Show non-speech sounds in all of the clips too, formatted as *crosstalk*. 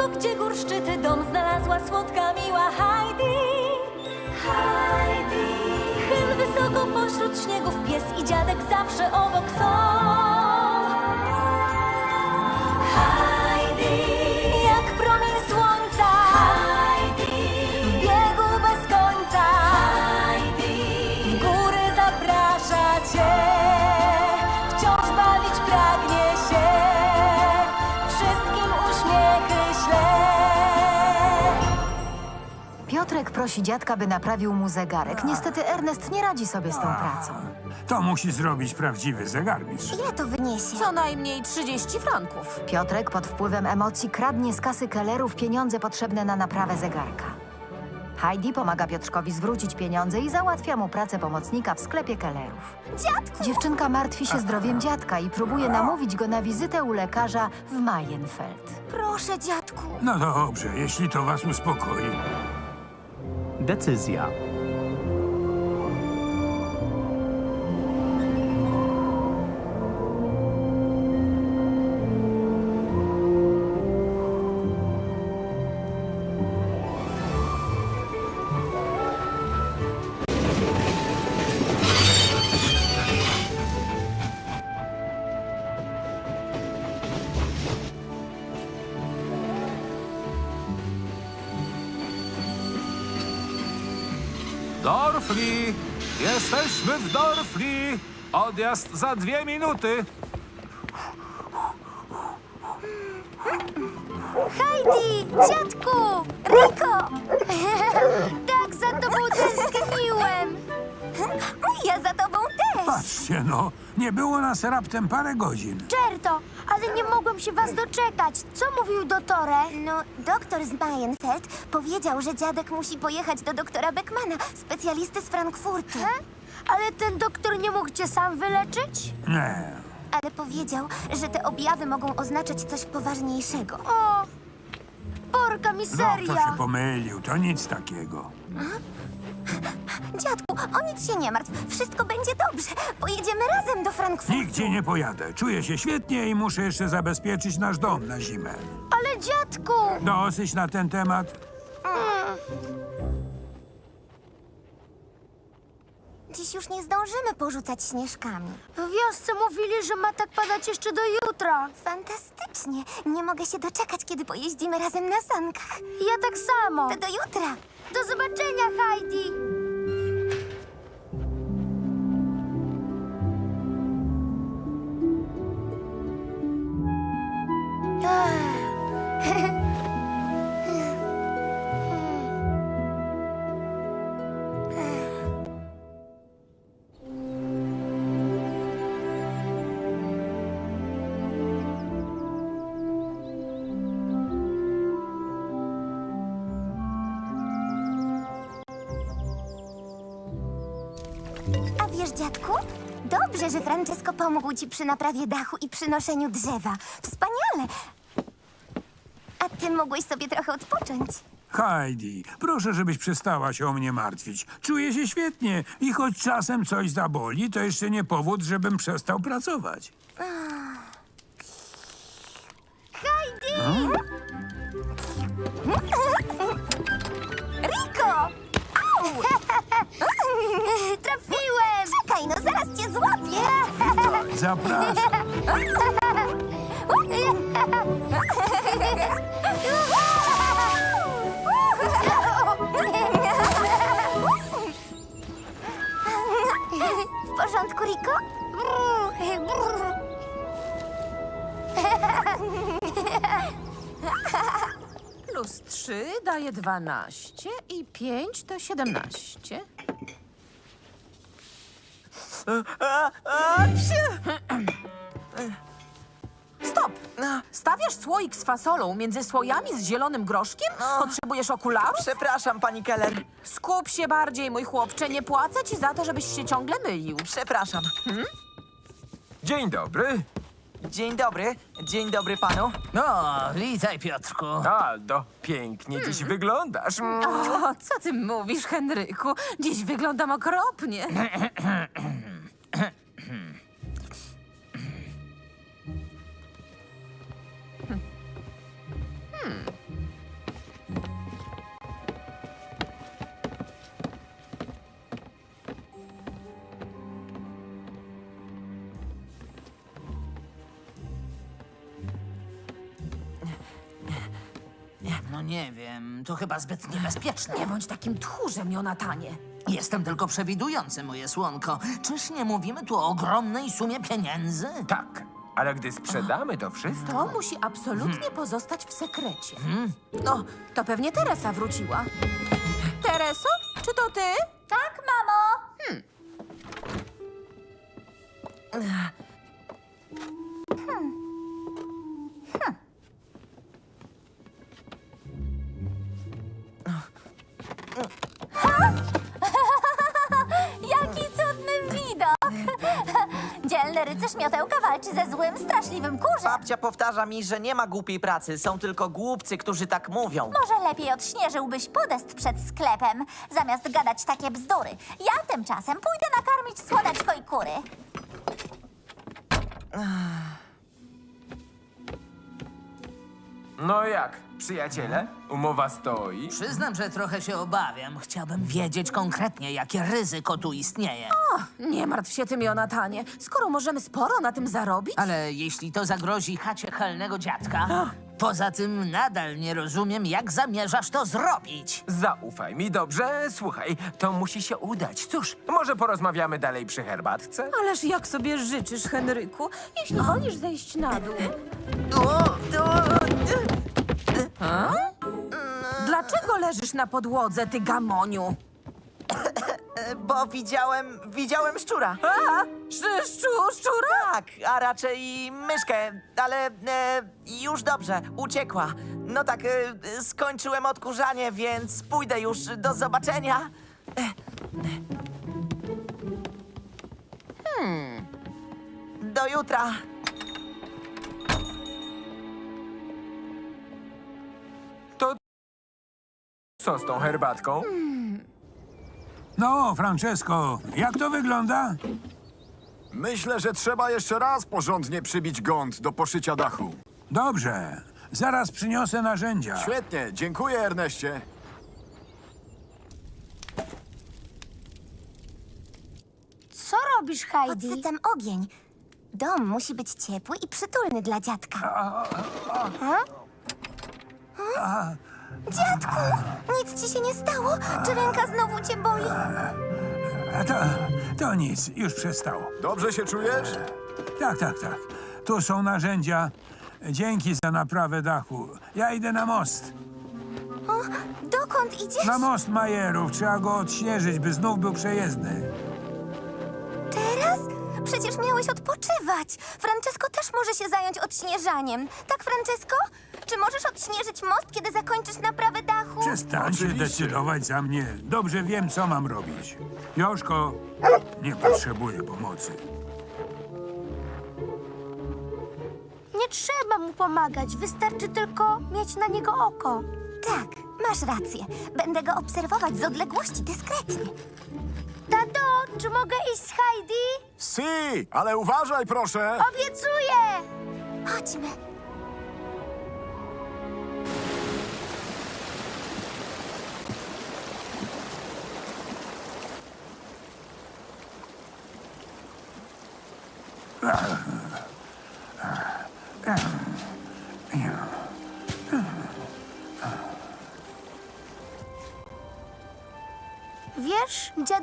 Wysoko, gdzie gór szczyty dom znalazła słodka, miła Heidi. Heidi. Chyl wysoko pośród śniegów pies i dziadek zawsze obok są. Prosi dziadka, by naprawił mu zegarek. Niestety Ernest nie radzi sobie z tą pracą. To musi zrobić prawdziwy zegarmistrz. Ile to wyniesie? Co najmniej 30 franków. Piotrek pod wpływem emocji kradnie z kasy Kellerów pieniądze potrzebne na naprawę zegarka. Heidi pomaga Piotrkowi zwrócić pieniądze i załatwia mu pracę pomocnika w sklepie Kellerów. Dziadku! Dziewczynka martwi się zdrowiem dziadka i próbuje namówić go na wizytę u lekarza w Mayenfeld. Proszę, dziadku. No dobrze, jeśli to was uspokoi. Decyzja. Dorfli! Jesteśmy w Dorfli! Odjazd za dwie minuty! Heidi! Dziadku! Riko! *laughs* tak za tobą tęskniłem! *laughs* Ja za tobą też! Patrzcie no, nie było nas raptem parę godzin. Czerto, ale nie mogłem się was doczekać. Co mówił doktore? No, doktor z Mayenfeld powiedział, że dziadek musi pojechać do doktora Beckmana, specjalisty z Frankfurtu. Ale ten doktor nie mógł cię sam wyleczyć? Nie, Ale powiedział, że te objawy mogą oznaczać coś poważniejszego. O, porka doktor się pomylił, to nic takiego. Dziadku, o nic się nie martw. Wszystko będzie dobrze. Pojedziemy razem do Frankfurtu. Nigdzie nie pojadę. Czuję się świetnie i muszę jeszcze zabezpieczyć nasz dom na zimę. Ale dziadku! Dosyć na ten temat. Dziś już nie zdążymy porzucać śnieżkami. W wiosce mówili, że ma tak padać jeszcze do jutra. Fantastycznie. Nie mogę się doczekać, kiedy pojeździmy razem na sankach. Ja tak samo. To do jutra. Do zobaczenia, Heidi. Że Francesco pomógł ci przy naprawie dachu i przynoszeniu drzewa. Wspaniale! A ty mogłeś sobie trochę odpocząć. Heidi, proszę, żebyś przestała się o mnie martwić. Czuję się świetnie i choć czasem coś zaboli, to jeszcze nie powód, żebym przestał pracować. Riko! Au! *laughs* Trafiłem! No zaraz cię złapię! Zapraszam. W porządku, Riko? plus 3 daje 12 i 5 to 17. Stop! Stawiasz słoik z fasolą między słojami z zielonym groszkiem? Potrzebujesz okularów? Przepraszam, pani Keller. Skup się bardziej, mój chłopcze. Nie płacę ci za to, żebyś się ciągle mylił. Przepraszam. Dzień dobry. Dzień dobry. Dzień dobry panu. No, witaj Piotrku. Aldo, pięknie dziś wyglądasz. O, co ty mówisz, Henryku? Dziś wyglądam okropnie. *clears throat* Hmm. No nie wiem, to chyba zbyt niebezpieczne. Nie bądź takim tchórzem, Jonatanie. Jestem tylko przewidujący, moje słonko. Czyż nie mówimy tu o ogromnej sumie pieniędzy? Tak, ale gdy sprzedamy to wszystko... To musi absolutnie pozostać w sekrecie. No, to pewnie Teresa wróciła. Tereso, czy to ty? Złym, straszliwym kurzem. Babcia powtarza mi, że nie ma głupiej pracy. Są tylko głupcy, którzy tak mówią. Może lepiej odśnieżyłbyś podest przed sklepem, zamiast gadać takie bzdury. Ja tymczasem pójdę nakarmić słodaczko i kury. No jak, przyjaciele? Umowa stoi? Przyznam, że trochę się obawiam. Chciałbym wiedzieć konkretnie, jakie ryzyko tu istnieje. Nie martw się tym, Jonatanie. Skoro możemy sporo na tym zarobić, Ale jeśli to zagrozi chacie chelnego dziadka... Poza tym nadal nie rozumiem, jak zamierzasz to zrobić. Zaufaj mi, dobrze? Słuchaj, to musi się udać. Cóż, może porozmawiamy dalej przy herbatce? ależ jak sobie życzysz, Henryku, jeśli wolisz zejść na dół. Dlaczego leżysz na podłodze, ty gamoniu? *coughs* Bo widziałem, widziałem szczura. A, sz, szczu, szczura? Tak, a raczej myszkę, ale e, już dobrze, uciekła. No tak, e, skończyłem odkurzanie, więc pójdę już. Do zobaczenia. Hmm. Do jutra. Co z tą herbatką? No, Francesco, jak to wygląda? Myślę, że trzeba jeszcze raz porządnie przybić gąd do poszycia dachu. Dobrze, zaraz przyniosę narzędzia. Świetnie, dziękuję Erneście. Co robisz, Heidi? Podsycam ogień. Dom musi być ciepły i przytulny dla dziadka. Dziadku! Nic ci się nie stało? Czy ręka znowu cię boli? A to, to nic, już przestało. Dobrze się czujesz? Tak, tak, tak. Tu są narzędzia. Dzięki za naprawę dachu. Ja idę na most. O, dokąd idziesz? Na most Majerów. Trzeba go odśnieżyć, by znów był przejezdny. Przecież miałeś odpoczywać. Francesco też może się zająć odśnieżaniem. Tak, Francesco? Czy możesz odśnieżyć most, kiedy zakończysz naprawę dachu? Przestańcie Oczywiście. decydować za mnie. Dobrze wiem, co mam robić. Joszko, nie potrzebuję pomocy. Nie trzeba mu pomagać, wystarczy tylko mieć na niego oko. Tak, masz rację. Będę go obserwować z odległości dyskretnie. Tato, czy mogę iść z Heidi? Si, ale uważaj proszę. Obiecuję! Chodźmy.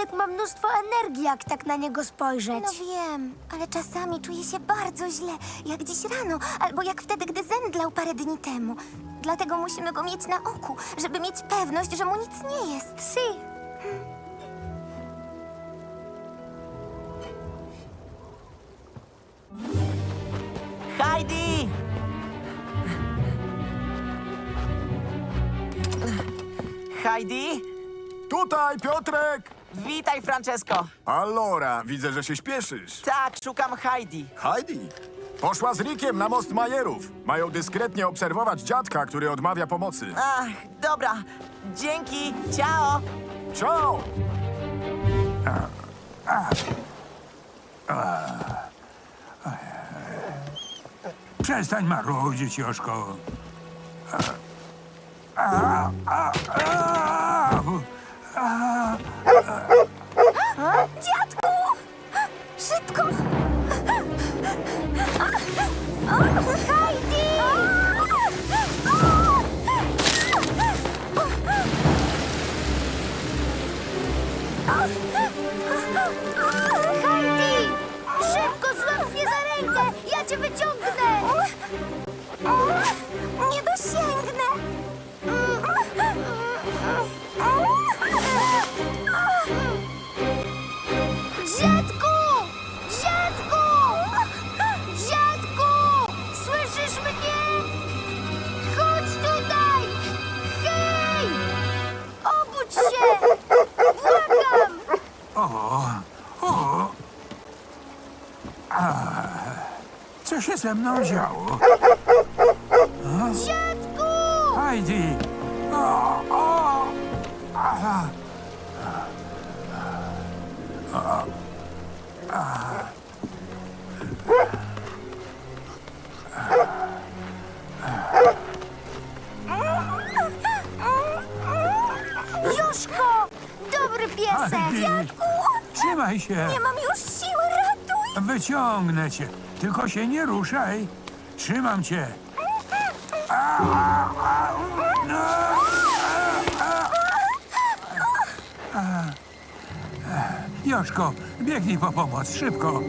Dziadek ma mnóstwo energii, jak tak na niego spojrzeć. No wiem, ale czasami czuję się bardzo źle, jak dziś rano, albo jak wtedy, gdy zemdlał parę dni temu. Dlatego musimy go mieć na oku, żeby mieć pewność, że mu nic nie jest. Si, Heidi! Heidi? Tutaj, Piotrek! Witaj, Francesco. Allora, widzę, że się śpieszysz. Tak, szukam Heidi. Heidi? Poszła z Rikiem na most Majerów. Mają dyskretnie obserwować dziadka, który odmawia pomocy. Ach, dobra. Dzięki. Ciao. Ciao! Przestań marudzić, Joszko. A, a, a, a. ze mną działo? Dziadku! Heidi! O, o. A, Joszko! Dobry piesek! Heidi! Trzymaj się! Nie mam już siły, ratuj! Wyciągnę cię. Tylko się nie ruszaj. Trzymam cię. Joszko, biegnij po pomoc, szybko.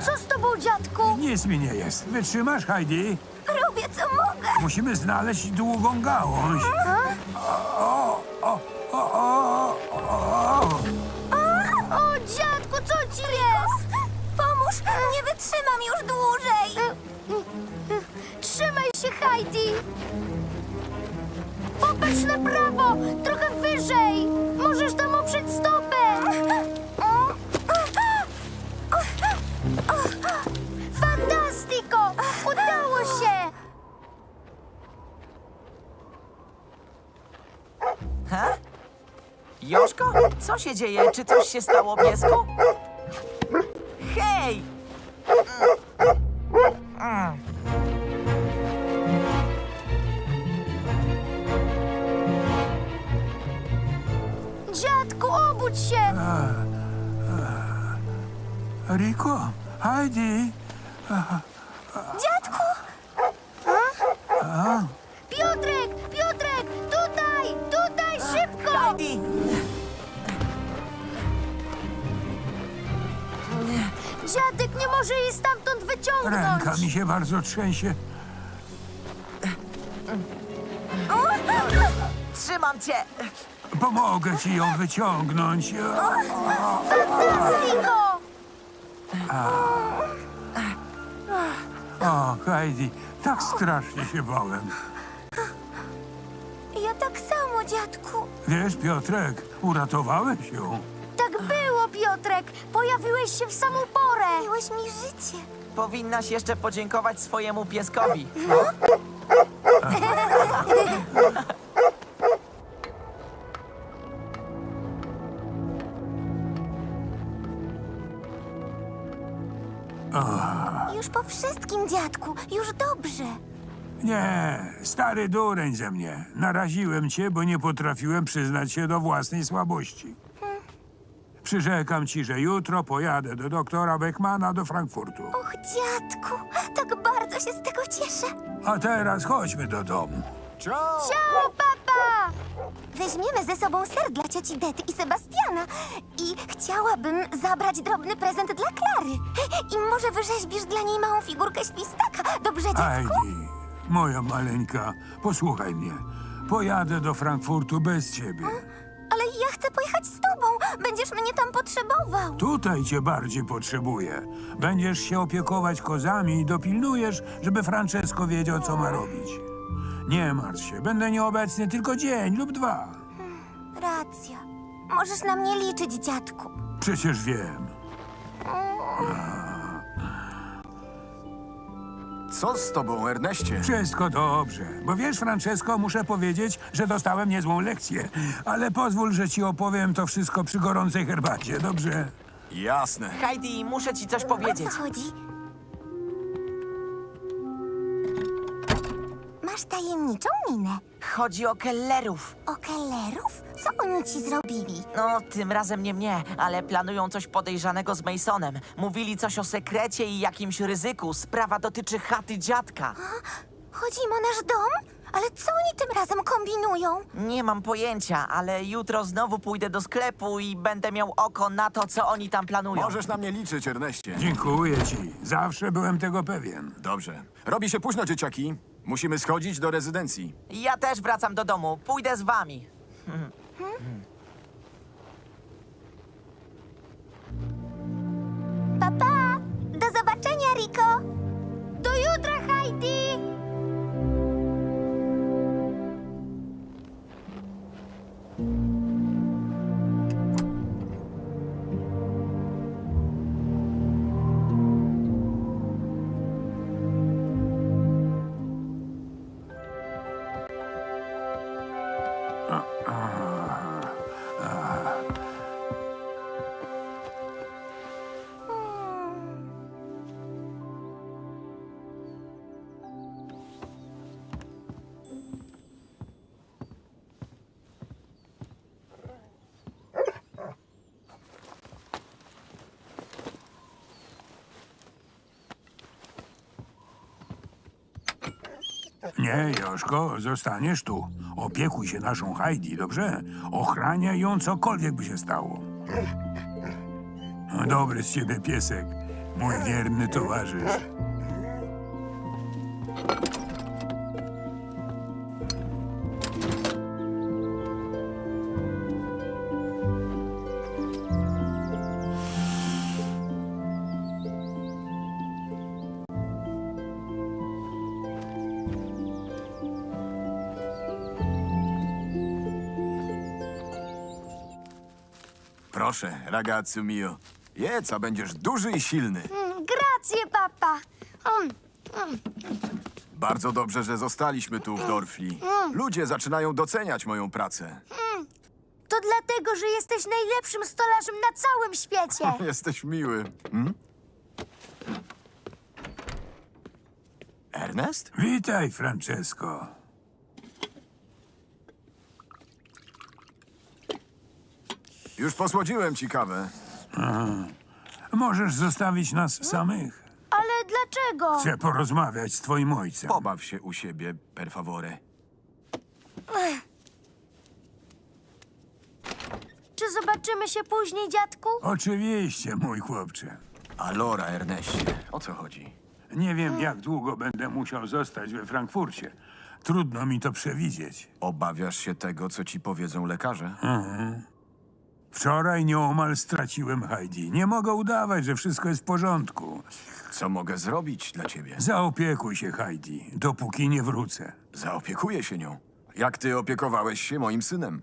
Co z tobą, dziadku? Nic mi nie jest. Wytrzymasz, Heidi? Robię co mogę! Musimy znaleźć długą gałąź. O, o, o, o, o. Heidi! Popatrz na prawo! Trochę wyżej! Możesz tam oprzeć stopę! Fantastico! Udało się! Ha? Joszko? Co się dzieje? Czy coś się stało, piesku? Hej! Dziadku! Piotrek! Piotrek! Tutaj! Tutaj! Szybko! Heidi! Dziadek nie może jej stamtąd wyciągnąć! ręka mi się bardzo trzęsie. Trzymam cię! Pomogę ci ją wyciągnąć. Fantastico! O, Heidi, tak strasznie się bałem. Ja tak samo, dziadku. Wiesz, Piotrek, uratowałeś ją. Tak było, Piotrek! Pojawiłeś się w samą porę! Miłeś mi życie. Powinnaś jeszcze podziękować swojemu pieskowi. *laughs* Nie, stary dureń ze mnie. Naraziłem cię, bo nie potrafiłem przyznać się do własnej słabości. Przyrzekam ci, że jutro pojadę do doktora Beckmana do Frankfurtu. Och, dziadku, tak bardzo się z tego cieszę. A teraz chodźmy do domu. Ciao! Ciao, papa! Weźmiemy ze sobą ser dla cioci Dety i Sebastiana. I chciałabym zabrać drobny prezent dla Klary. I może wyrzeźbisz dla niej małą figurkę świstaka. Dobrze, dziadku? Heidi, moja maleńka, posłuchaj mnie. Pojadę do Frankfurtu bez ciebie. Ale ja chcę pojechać z tobą. Będziesz mnie tam potrzebował. Tutaj cię bardziej potrzebuję. Będziesz się opiekować kozami i dopilnujesz, żeby Francesco wiedział, co ma robić. Nie martw się, będę nieobecny tylko dzień lub dwa. Racja. Możesz na mnie liczyć, dziadku. Przecież wiem. Co z tobą, Erneście? Wszystko dobrze. Bo wiesz, Francesco, muszę powiedzieć, że dostałem niezłą lekcję. Ale pozwól, że ci opowiem to wszystko przy gorącej herbacie, dobrze? Jasne. Heidi, muszę ci coś O powiedzieć. co chodzi? Masz tajemniczą minę. Chodzi o kellerów. O kellerów? Co oni ci zrobili? No, tym razem nie mnie, ale planują coś podejrzanego z Masonem. Mówili coś o sekrecie i jakimś ryzyku. Sprawa dotyczy chaty dziadka. Chodzi im o nasz dom? Ale co oni tym razem kombinują? Nie mam pojęcia, ale jutro znowu pójdę do sklepu i będę miał oko na to, co oni tam planują. Możesz na mnie liczyć, Erneście. Dziękuję ci. Zawsze byłem tego pewien. Dobrze. Robi się późno, dzieciaki. Musimy schodzić do rezydencji. Ja też wracam do domu. Pójdę z wami. Papa! Nie, Joszko, zostaniesz tu. Opiekuj się naszą Heidi, dobrze? Ochraniaj ją, cokolwiek by się stało. Dobry z ciebie piesek, mój wierny towarzysz. Proszę, ragazzu mio. Jedz, a będziesz duży i silny. Mm, Grazie, papa. Mm, Bardzo dobrze, że zostaliśmy tu w Dorfli. Ludzie zaczynają doceniać moją pracę. to dlatego, że jesteś najlepszym stolarzem na całym świecie. *laughs* Jesteś miły. Hmm? Ernest? Witaj, Francesco. Już posłodziłem ci kawę. Możesz zostawić nas samych? Ale dlaczego? Chcę porozmawiać z twoim ojcem. Pobaw się u siebie, per favore. Czy zobaczymy się później, dziadku? Oczywiście, mój chłopcze. Alora, Erneście, o co chodzi? Nie wiem, jak długo będę musiał zostać we Frankfurcie. Trudno mi to przewidzieć. Obawiasz się tego, co ci powiedzą lekarze? Wczoraj nieomal straciłem Heidi. Nie mogę udawać, że wszystko jest w porządku. Co mogę zrobić dla ciebie? Zaopiekuj się, Heidi, dopóki nie wrócę. Zaopiekuję się nią. Jak ty opiekowałeś się moim synem?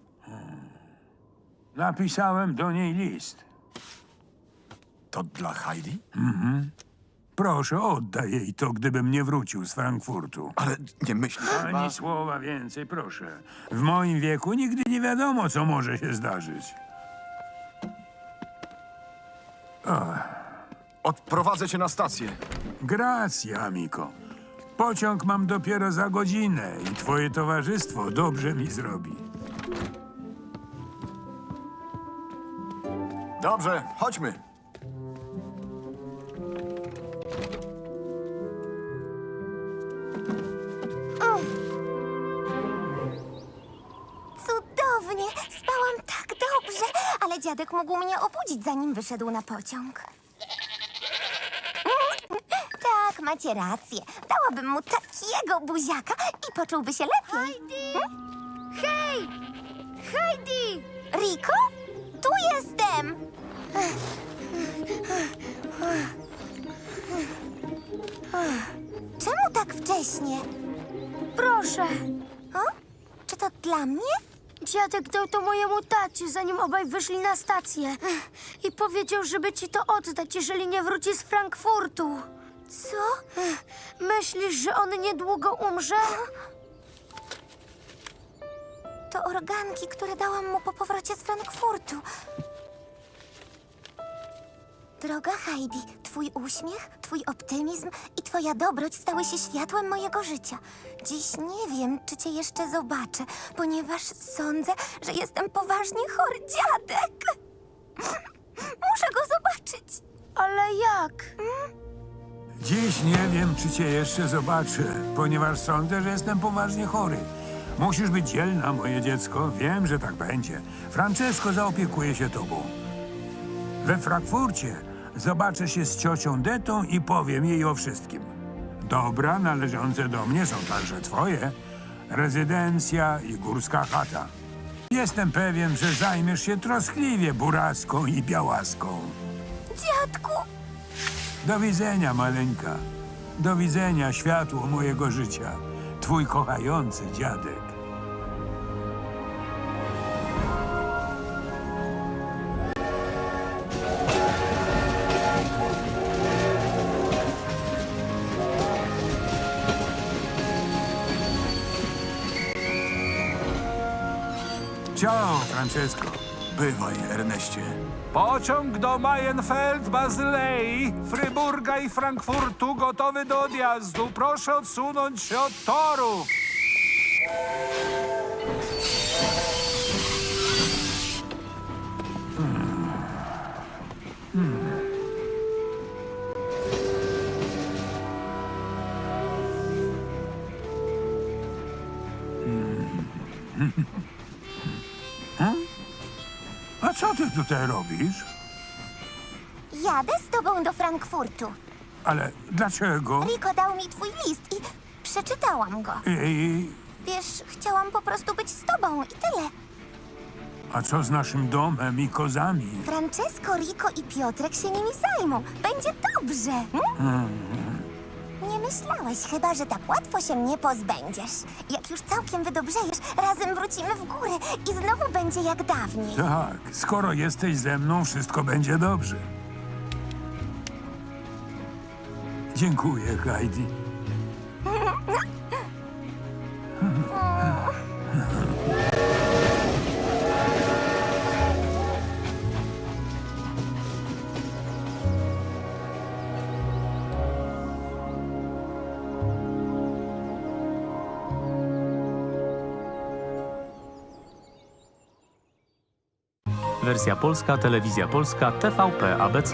Napisałem do niej list. To dla Heidi? Proszę, oddaj jej to, gdybym nie wrócił z Frankfurtu. Ale nie myślisz chyba... Ani słowa więcej, proszę. W moim wieku nigdy nie wiadomo, co może się zdarzyć. Odprowadzę cię na stację. Gracja, amico. Pociąg mam dopiero za godzinę i twoje towarzystwo dobrze mi zrobi. Dobrze, chodźmy. Ale dziadek mógł mnie obudzić, zanim wyszedł na pociąg. Tak, macie rację. Dałabym mu takiego buziaka i poczułby się lepiej. Hej! Heidi! Riko? Tu jestem! Czemu tak wcześnie? Proszę. O? Czy to dla mnie? Dziadek dał to mojemu tacie, zanim obaj wyszli na stację. I powiedział, żeby ci to oddać, jeżeli nie wróci z Frankfurtu. Co? Myślisz, że on niedługo umrze? To organki, które dałam mu po powrocie z Frankfurtu. Droga Heidi, twój uśmiech, twój optymizm i twoja dobroć stały się światłem mojego życia. Dziś nie wiem, czy cię jeszcze zobaczę, ponieważ sądzę, że jestem poważnie chory dziadek. *laughs* Muszę go zobaczyć. Ale jak? Dziś nie wiem, czy cię jeszcze zobaczę, ponieważ sądzę, że jestem poważnie chory. Musisz być dzielna, moje dziecko. Wiem, że tak będzie. Francesco zaopiekuje się tobą. We Frankfurcie zobaczę się z ciocią Detą i powiem jej o wszystkim. Dobra należące do mnie są także twoje. Rezydencja i górska chata. Jestem pewien, że zajmiesz się troskliwie buraską i białaską. Dziadku! Do widzenia, maleńka. Do widzenia, światło mojego życia. Twój kochający dziadek. Francesco. Bywaj, Erneście. Pociąg do Mayenfeld, Bazylei, Fryburga i Frankfurtu gotowy do odjazdu. Proszę odsunąć się od toru. Tutaj robisz? Jadę z tobą do Frankfurtu. Ale dlaczego? Rico dał mi twój list i przeczytałam go. I, Wiesz, chciałam po prostu być z tobą i tyle. a co z naszym domem i kozami? Francesco, Rico i Piotrek się nimi zajmą. Będzie dobrze. Hmm? Nie myślałeś chyba, że tak łatwo się mnie pozbędziesz. Jak już całkiem wydobrzejesz, razem wrócimy w góry i znowu będzie jak dawniej. Tak, skoro jesteś ze mną, wszystko będzie dobrze. Dziękuję, Heidi. Wersja polska, telewizja polska, TVP ABC.